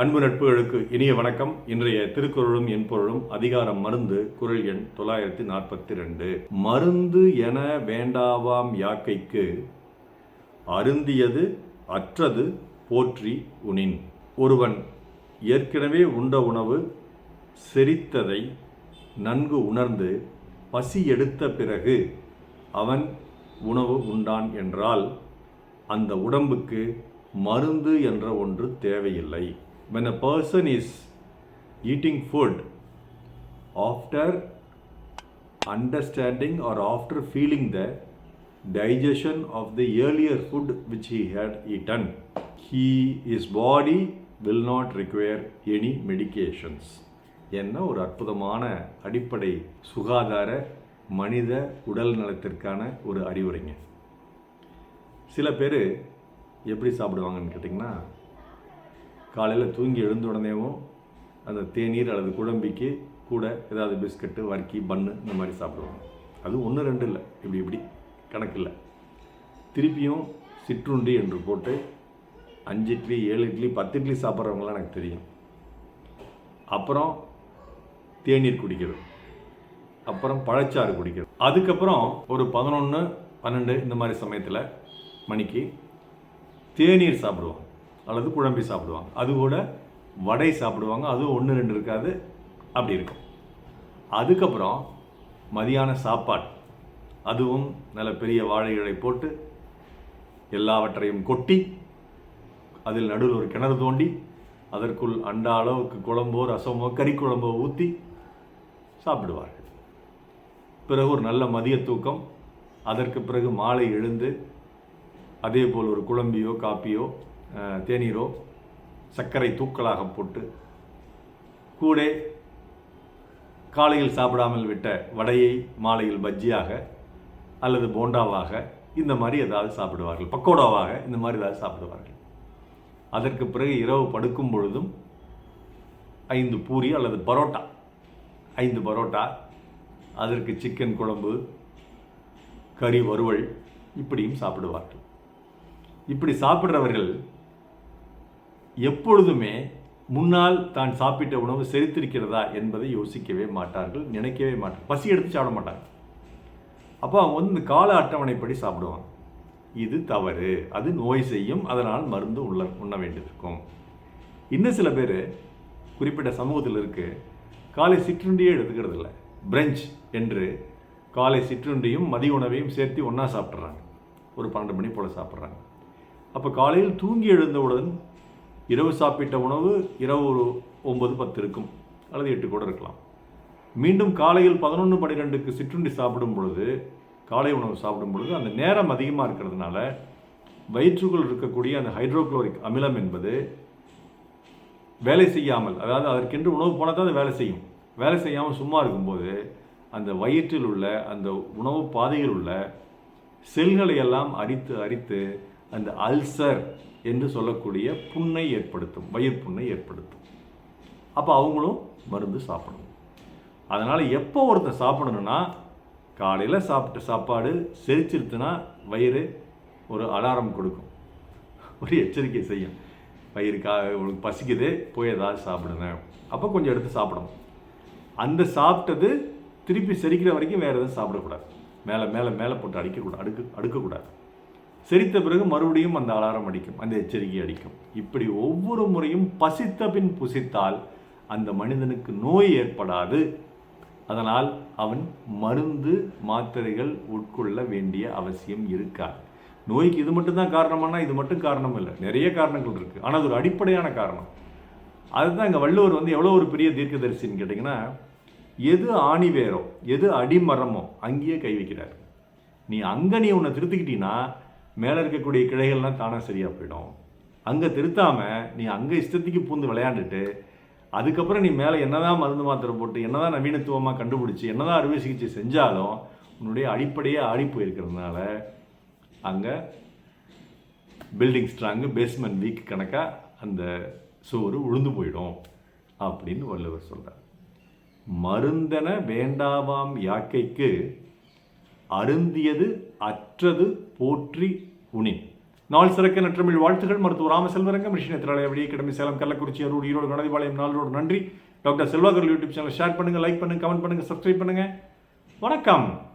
அன்பு நட்புகளுக்கு இனிய வணக்கம். இன்றைய திருக்குறளும் என் பொருளும் அதிகாரம் மருந்து குரல் எண் தொள்ளாயிரத்தி நாற்பத்தி ரெண்டு மருந்து என வேண்டாவாம் யாக்கைக்கு அருந்தியது அற்றது போற்றி உனின். ஒருவன் ஏற்கனவே உண்ட உணவு செரித்ததை நன்கு உணர்ந்து பசி எடுத்த பிறகு அவன் உணவு உண்டான் என்றால் அந்த உடம்புக்கு மருந்து என்ற ஒன்று தேவையில்லை. When a person is eating food after understanding or after feeling the digestion of the earlier food which he had eaten he his body will not require any medications என்ன ஒரு அற்புதமான அடிப்படை சுகாதார மனித உடல் நலத்திற்கான ஒரு அறிவுரைங்க சில பேர் எப்படி சாப்பிடுவாங்கன்னு கேட்டிங்கன்னா காலையில் தூங்கி எழுந்த உடனேவும் அந்த தேநீர் அல்லது குழம்பிக்கு கூட ஏதாவது பிஸ்கட்டு வர்க்கி பன்னு இந்த மாதிரி சாப்பிடுவோம் அது ஒன்று ரெண்டு இல்லை. இப்படி இப்படி கணக்கில்லை திருப்பியும் சிற்றுண்டி என்று போட்டு அஞ்சு இட்லி ஏழு இட்லி பத்து இட்லி சாப்பிட்றவங்களாம் எனக்கு தெரியும். அப்புறம் தேநீர் குடிக்கிறது. அப்புறம் பழச்சாறு குடிக்கிறது. அதுக்கப்புறம் ஒரு பதினொன்று பன்னெண்டு இந்த மாதிரி சமயத்தில் மணிக்கு தேநீர் சாப்பிடுவோம் அல்லது குழம்பி சாப்பிடுவாங்க. அது கூட வடை சாப்பிடுவாங்க. அதுவும் ஒன்று ரெண்டு இருக்காது. அப்படி இருக்கும். அதுக்கப்புறம் மதியான சாப்பாடு. அதுவும் நல்ல பெரிய வாழை போட்டு எல்லாவற்றையும் கொட்டி அதில் நடுவில் ஒரு கிணறு தோண்டி அதற்குள் அண்டா அளவுக்கு குழம்போ ரசமோ கறி குழம்போ ஊற்றி சாப்பிடுவார்கள். பிறகு ஒரு நல்ல மதிய தூக்கம். அதற்கு பிறகு மாலை எழுந்து அதே போல் ஒரு குழம்பியோ காப்பியோ தேநீரோ சர்க்கரை தூக்கலாக போட்டு கூட காலையில் சாப்பிடாமல் விட்ட வடையை மாலையில் பஜ்ஜியாக அல்லது போண்டாவாக இந்த மாதிரி ஏதாவது சாப்பிடுவார்கள். பக்கோடாவாக இந்த மாதிரி ஏதாவது சாப்பிடுவார்கள். அதற்கு பிறகு இரவு படுக்கும் பொழுதும் ஐந்து பூரி அல்லது பரோட்டா. ஐந்து பரோட்டா அதற்கு சிக்கன் குழம்பு கறி வறுவல் இப்படியும் சாப்பிடுவார்கள். இப்படி சாப்பிட்றவர்கள் எப்பொழுதுமே முன்னால் தான் சாப்பிட்ட உணவு செரித்திருக்கிறதா என்பதை யோசிக்கவே மாட்டார்கள் நினைக்கவே மாட்டார்கள். பசி எடுத்து சாப்பிட மாட்டாங்க அப்போ அவங்க வந்து இந்த கால அட்டவணைப்படி சாப்பிடுவாங்க. இது தவறு. அது நோய் செய்யும். அதனால் மருந்து உள்ள உண்ண வேண்டியிருக்கும். இன்னும் சில பேர் குறிப்பிட்ட சமூகத்தில் இருக்கு. காலை சிற்றுண்டியே எடுத்துக்கிறது இல்லை பிரெஞ்ச் என்று காலை சிற்றுண்டியும் மதிய உணவையும் சேர்த்து ஒன்றா சாப்பிட்றாங்க ஒரு பன்னெண்டு மணி போல் சாப்பிட்றாங்க அப்போ காலையில் தூங்கி எழுந்தவுடன் இரவு சாப்பிட்ட உணவு இரவு ஒரு ஒம்பது பத்து இருக்கும். அல்லது எட்டு கூட இருக்கலாம். மீண்டும் காலையில் பதினொன்று பன்னிரெண்டுக்கு சிற்றுண்டி சாப்பிடும் பொழுது காலை உணவு சாப்பிடும் பொழுது அந்த நேரம் அதிகமாக இருக்கிறதுனால வயிற்றுக்குள் இருக்கக்கூடிய அந்த ஹைட்ரோக்ளோரிக் அமிலம் என்பது வேலை செய்யாமல் அதாவது அதற்கென்று உணவு போனால் தான் அது வேலை செய்யும். வேலை செய்யாமல் சும்மா இருக்கும்போது அந்த வயிற்றில் உள்ள அந்த உணவு பாதையில் உள்ள செல்களை எல்லாம் அரித்து அரித்து அந்த அல்சர் என்று சொல்லக்கூடிய புண்ணை ஏற்படுத்தும் வயிறு புண்ணை ஏற்படுத்தும். அப்போ அவங்களும் மருந்து சாப்பிடணும். அதனால் எப்போ ஒருத்தன் சாப்பிடணும்னா காலையில் சாப்பிட்ட சாப்பாடு செரிச்சிருத்துனா வயிறு ஒரு அலாரம் கொடுக்கும். ஒரு எச்சரிக்கை செய்யும். வயிறு கா உங்களுக்கு பசிக்குது போய் ஏதாவது சாப்பிடுங்க. அப்போ கொஞ்சம் எடுத்து சாப்பிடணும். அந்த சாப்பிட்டது திருப்பி செரிக்கிற வரைக்கும் வேறு எதுவும் சாப்பிடக்கூடாது. மேலே மேலே மேலே போட்டு அடிக்கக்கூடாது அடுக்கு அடுக்கக்கூடாது. சிரித்த பிறகு மறுபடியும் அந்த அலாரம் அடிக்கும் அந்த எச்சரிக்கை அடிக்கும். இப்படி ஒவ்வொரு முறையும் பசித்த பின் புசித்தால் அந்த மனிதனுக்கு நோய் ஏற்படாது. அதனால் அவன் மருந்து மாத்திரைகள் உட்கொள்ள வேண்டிய அவசியம் இருக்காது. நோய்க்கு இது மட்டும்தான் காரணமானா இது மட்டும் காரணம் இல்லை. நிறைய காரணங்கள் இருக்குது ஆனால் அது ஒரு அடிப்படையான காரணம். அதுதான் இங்கே வள்ளுவர் வந்து எவ்வளோ ஒரு பெரிய தீர்க்கதரிசின்னு கேட்டிங்கன்னா எது ஆணிவேரோ எது அடிமரமோ அங்கேயே கை வைக்கிறார். நீ அங்கே நீ உன்னை திருத்திக்கிட்டீங்கன்னா மேலே இருக்கக்கூடிய கிளைகள்லாம் தானாக சரியாக போயிடும். அங்கே திருத்தாமல் நீ அங்கே இஷ்டத்துக்கு பூந்து விளையாண்டுட்டு அதுக்கப்புறம் நீ மேலே என்னதான் மருந்து மாத்திரை போட்டு என்னதான் நவீனத்துவமாக கண்டுபிடிச்சி என்னதான் அறுவை சிகிச்சை செஞ்சாலும் உன்னுடைய அடிப்படையே ஆடி போயிருக்கிறதுனால அங்கே பில்டிங் ஸ்ட்ராங்கு பேஸ்மெண்ட் வீக் கணக்காக அந்த சோறு உழுந்து போயிடும் அப்படின்னு வள்ளுவர் சொல்கிறார் மருந்தன வேண்டாவாம் யாக்கைக்கு அருந்தியது அற்றது போற்றி உணின் நாள் சிறக்க நற்றமிழ் வாழ்த்துகள். மருத்துவ ராமசெல்வரங்கம் மிஷின் திராலய கிடமை சேலம் கள்ளக்குறிச்சி அரூர் ஈரோடு கணதிபாளையம் நாளோடு நன்றி. Doctor Selvakar YouTube channel share பண்ணுங்கள் லைக் பண்ணுங்கள் கமெண்ட் பண்ணுங்கள் சப்ஸ்கிரைப் பண்ணுங்கள் வணக்கம்.